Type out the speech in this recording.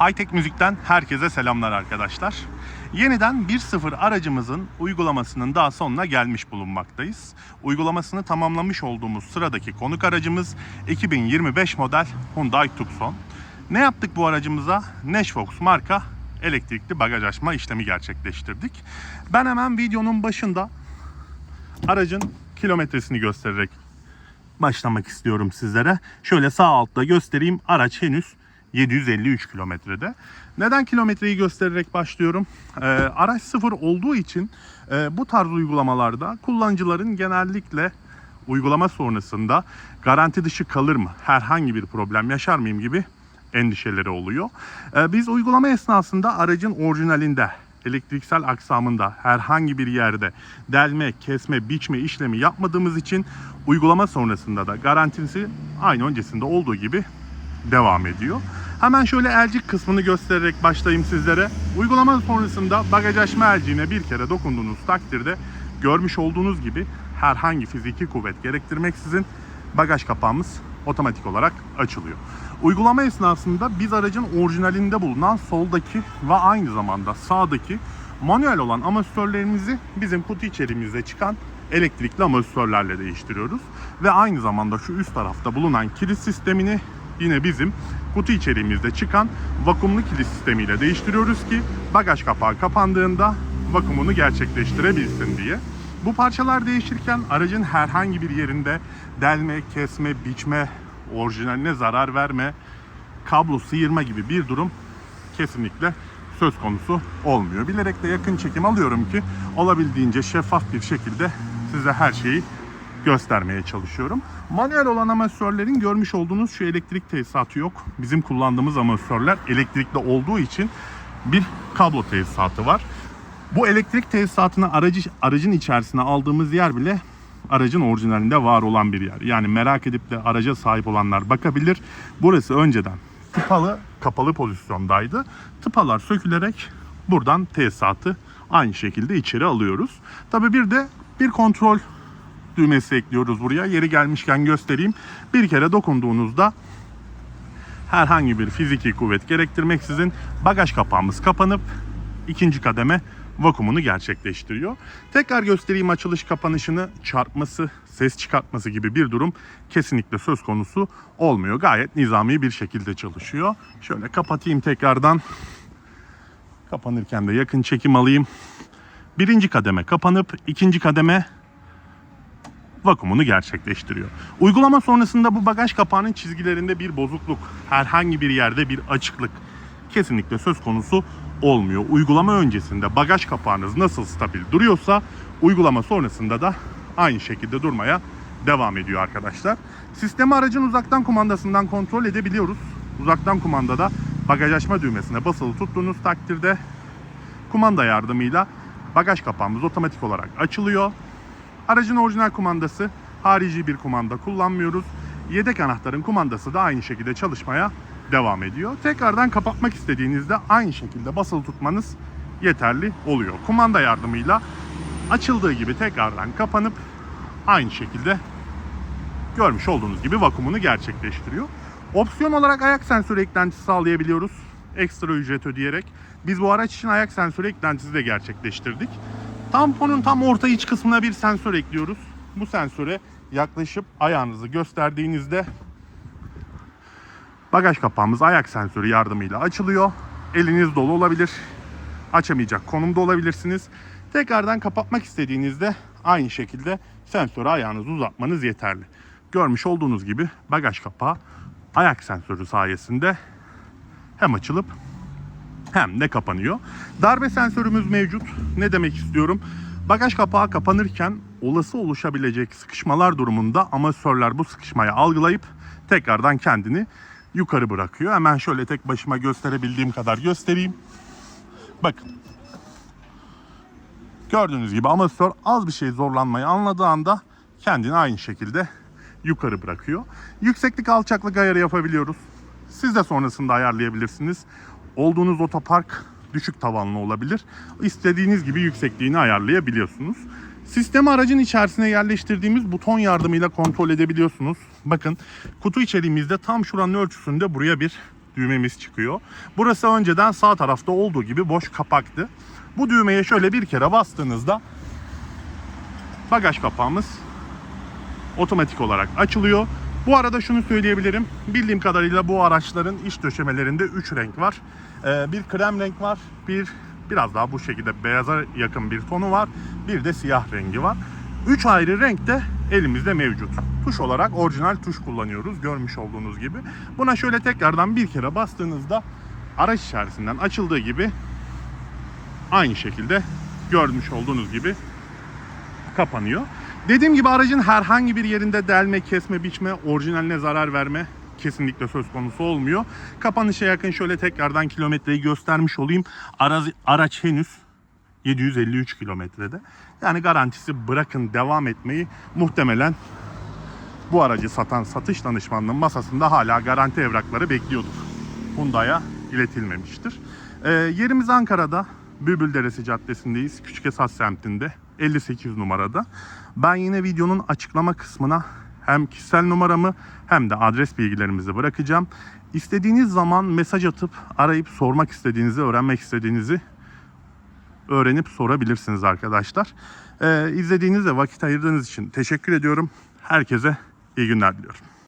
Hightech Müzik'ten herkese selamlar arkadaşlar. Yeniden 1.0 aracımızın uygulamasının daha sonuna gelmiş bulunmaktayız. Uygulamasını tamamlamış olduğumuz sıradaki konuk aracımız 2025 model Hyundai Tucson. Ne yaptık bu aracımıza? Nashfox marka elektrikli bagaj açma işlemi gerçekleştirdik. Ben hemen videonun başında aracın kilometresini göstererek başlamak istiyorum sizlere. Şöyle sağ altta göstereyim. Araç henüz 753 kilometrede. Neden kilometreyi göstererek başlıyorum? Ee, araç sıfır olduğu için e, bu tarz uygulamalarda kullanıcıların genellikle uygulama sonrasında garanti dışı kalır mı? Herhangi bir problem yaşar mıyım gibi endişeleri oluyor. Ee, biz uygulama esnasında aracın orijinalinde elektriksel aksamında herhangi bir yerde delme, kesme, biçme işlemi yapmadığımız için uygulama sonrasında da garantisi aynı öncesinde olduğu gibi devam ediyor. Hemen şöyle elcik kısmını göstererek başlayayım sizlere. Uygulama sonrasında bagaj açma elciğine bir kere dokunduğunuz takdirde görmüş olduğunuz gibi herhangi fiziki kuvvet gerektirmeksizin bagaj kapağımız otomatik olarak açılıyor. Uygulama esnasında biz aracın orijinalinde bulunan soldaki ve aynı zamanda sağdaki manuel olan amortisörlerimizi bizim kutu içeriğimizde çıkan elektrikli amortisörlerle değiştiriyoruz. Ve aynı zamanda şu üst tarafta bulunan kilit sistemini yine bizim kutu içeriğimizde çıkan vakumlu kilit sistemiyle değiştiriyoruz ki bagaj kapağı kapandığında vakumunu gerçekleştirebilsin diye. Bu parçalar değişirken aracın herhangi bir yerinde delme, kesme, biçme, orijinaline zarar verme, kablo sıyırma gibi bir durum kesinlikle söz konusu olmuyor. Bilerek de yakın çekim alıyorum ki olabildiğince şeffaf bir şekilde size her şeyi göstermeye çalışıyorum. Manuel olan amatörlerin görmüş olduğunuz şu elektrik tesisatı yok. Bizim kullandığımız amatörler elektrikli olduğu için bir kablo tesisatı var. Bu elektrik tesisatını aracı, aracın içerisine aldığımız yer bile aracın orijinalinde var olan bir yer. Yani merak edip de araca sahip olanlar bakabilir. Burası önceden tıpalı kapalı pozisyondaydı. Tıpalar sökülerek buradan tesisatı aynı şekilde içeri alıyoruz. Tabi bir de bir kontrol düğmesi ekliyoruz buraya. Yeri gelmişken göstereyim. Bir kere dokunduğunuzda herhangi bir fiziki kuvvet gerektirmeksizin bagaj kapağımız kapanıp ikinci kademe vakumunu gerçekleştiriyor. Tekrar göstereyim açılış kapanışını çarpması, ses çıkartması gibi bir durum kesinlikle söz konusu olmuyor. Gayet nizami bir şekilde çalışıyor. Şöyle kapatayım tekrardan. Kapanırken de yakın çekim alayım. Birinci kademe kapanıp ikinci kademe vakumunu gerçekleştiriyor. Uygulama sonrasında bu bagaj kapağının çizgilerinde bir bozukluk, herhangi bir yerde bir açıklık kesinlikle söz konusu olmuyor. Uygulama öncesinde bagaj kapağınız nasıl stabil duruyorsa uygulama sonrasında da aynı şekilde durmaya devam ediyor arkadaşlar. Sistemi aracın uzaktan kumandasından kontrol edebiliyoruz. Uzaktan kumandada bagaj açma düğmesine basılı tuttuğunuz takdirde kumanda yardımıyla bagaj kapağımız otomatik olarak açılıyor. Aracın orijinal kumandası harici bir kumanda kullanmıyoruz. Yedek anahtarın kumandası da aynı şekilde çalışmaya devam ediyor. Tekrardan kapatmak istediğinizde aynı şekilde basılı tutmanız yeterli oluyor. Kumanda yardımıyla açıldığı gibi tekrardan kapanıp aynı şekilde görmüş olduğunuz gibi vakumunu gerçekleştiriyor. Opsiyon olarak ayak sensörü eklentisi sağlayabiliyoruz. Ekstra ücret ödeyerek. Biz bu araç için ayak sensörü eklentisi de gerçekleştirdik. Tamponun tam orta iç kısmına bir sensör ekliyoruz. Bu sensöre yaklaşıp ayağınızı gösterdiğinizde bagaj kapağımız ayak sensörü yardımıyla açılıyor. Eliniz dolu olabilir. Açamayacak konumda olabilirsiniz. Tekrardan kapatmak istediğinizde aynı şekilde sensörü ayağınızı uzatmanız yeterli. Görmüş olduğunuz gibi bagaj kapağı ayak sensörü sayesinde hem açılıp hem de kapanıyor. Darbe sensörümüz mevcut. Ne demek istiyorum? Bagaj kapağı kapanırken olası oluşabilecek sıkışmalar durumunda amatörler bu sıkışmayı algılayıp tekrardan kendini yukarı bırakıyor. Hemen şöyle tek başıma gösterebildiğim kadar göstereyim. Bakın. Gördüğünüz gibi amatör az bir şey zorlanmayı anladığı anda kendini aynı şekilde yukarı bırakıyor. Yükseklik alçaklık ayarı yapabiliyoruz. Siz de sonrasında ayarlayabilirsiniz. Olduğunuz otopark düşük tavanlı olabilir. İstediğiniz gibi yüksekliğini ayarlayabiliyorsunuz. Sistemi aracın içerisine yerleştirdiğimiz buton yardımıyla kontrol edebiliyorsunuz. Bakın kutu içeriğimizde tam şuranın ölçüsünde buraya bir düğmemiz çıkıyor. Burası önceden sağ tarafta olduğu gibi boş kapaktı. Bu düğmeye şöyle bir kere bastığınızda bagaj kapağımız otomatik olarak açılıyor. Bu arada şunu söyleyebilirim. Bildiğim kadarıyla bu araçların iç döşemelerinde 3 renk var. Ee, bir krem renk var, bir biraz daha bu şekilde beyaza yakın bir tonu var, bir de siyah rengi var. 3 ayrı renk de elimizde mevcut. Tuş olarak orijinal tuş kullanıyoruz görmüş olduğunuz gibi. Buna şöyle tekrardan bir kere bastığınızda araç içerisinden açıldığı gibi aynı şekilde görmüş olduğunuz gibi kapanıyor. Dediğim gibi aracın herhangi bir yerinde delme, kesme, biçme, orijinaline zarar verme kesinlikle söz konusu olmuyor. Kapanışa yakın şöyle tekrardan kilometreyi göstermiş olayım. Araç, araç henüz 753 kilometrede. Yani garantisi bırakın devam etmeyi muhtemelen bu aracı satan satış danışmanının masasında hala garanti evrakları bekliyordur. Hyundai'ya iletilmemiştir. Ee, yerimiz Ankara'da. Bülbülderesi Caddesi'ndeyiz. Küçük Esas semtinde. 58 numarada. Ben yine videonun açıklama kısmına hem kişisel numaramı hem de adres bilgilerimizi bırakacağım. İstediğiniz zaman mesaj atıp arayıp sormak istediğinizi, öğrenmek istediğinizi öğrenip sorabilirsiniz arkadaşlar. Ee, izlediğiniz ve vakit ayırdığınız için teşekkür ediyorum. Herkese iyi günler diliyorum.